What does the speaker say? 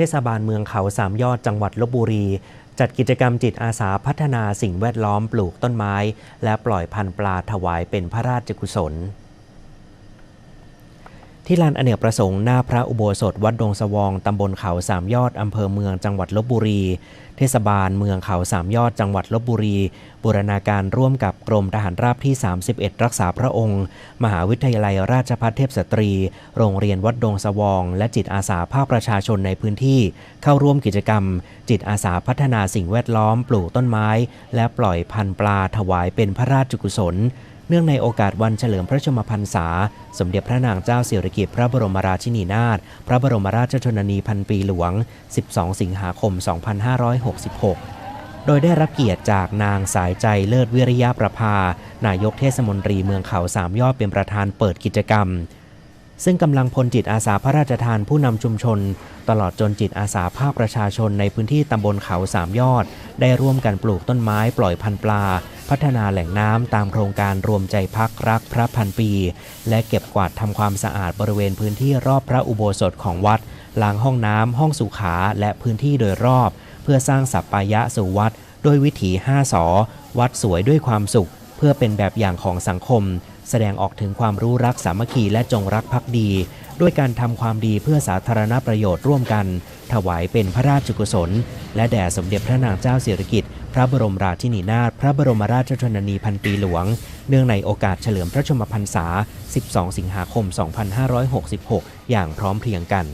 เทศบาลเมืองเขาสามยอดจังหวัดลบบุรี จัดกิจกรรมจิตอาสาพัฒนาสิ่งแวดล้อมปลูกต้นไม้ และปล่อยพันธุ์ปลาถวายเป็นพระราชกุศลที่ลานอเนกประสงค์หน้าพระอุโบสถวัดดงสวอง ตำบลเขาสามยอด อำเภอเมืองจังหวัดลบบุรี เทศบาลเมืองเขาสามยอดจังหวัดลบบุรี บูรณาการร่วมกับกรมทหารราบที่ 31 รักษาพระองค์ มหาวิทยาลัยราชภัฏเทพสตรี โรงเรียนวัดดงสวอง และจิตอาสาภาคประชาชนในพื้นที่ เข้าร่วมกิจกรรม จิตอาสาพัฒนาสิ่งแวดล้อมปลูกต้นไม้ และปล่อยพันธุ์ปลาถวายเป็นพระราชกุศลเนื่องในโอกาสวันเฉลิมพระชมพรรษา สมเด็จพระนางเจ้าสิริกิติ์พระบรมราชินีนาถ พระบรมราชชนนีพันปีหลวง 12 สิงหาคม2566 โดยได้รับเกียรติจากนางสายใจเลิศวิริยะประภา นายกเทศมนตรีเมืองเขาสามยอดเป็นประธานเปิดกิจกรรม ซึ่งกำลังพลจิตอาสาพระราชทานผู้นำชุมชน ตลอดจนจิตอาสาภาคประชาชนในพื้นที่ตำบลเขาสามยอด ได้ร่วมกันปลูกต้นไม้ปล่อยพันธุ์ปลาพัฒนาแหล่งน้ำตามโครงการรวมใจพักรักพระพันปี และเก็บกวาดทำความสะอาดบริเวณพื้นที่รอบพระอุโบสถของวัดล้างห้องน้ำห้องสุขาและพื้นที่โดยรอบ พื่อสร้างสัปปายะสู่วัดด้วยวิถี5สอวัดสวยด้วยความสุข เพื่อเป็นแบบอย่างของสังคม แสดงออกถึงความรู้รักสามัคคีและจงรักภักดี ด้วยการทำความดีเพื่อสาธารณประโยชน์ร่วมกัน ถวายเป็นพระราชกุศล และแด่สมเด็จพระนางเจ้าสิริกิติ์พระบรมราชินีนาถพระบรมราชชนนีพันปีหลวง เนื่องในโอกาสเฉลิมพระชนมพรรษา 12 สิงหาคม 2566 อย่างพร้อมเพรียงกัน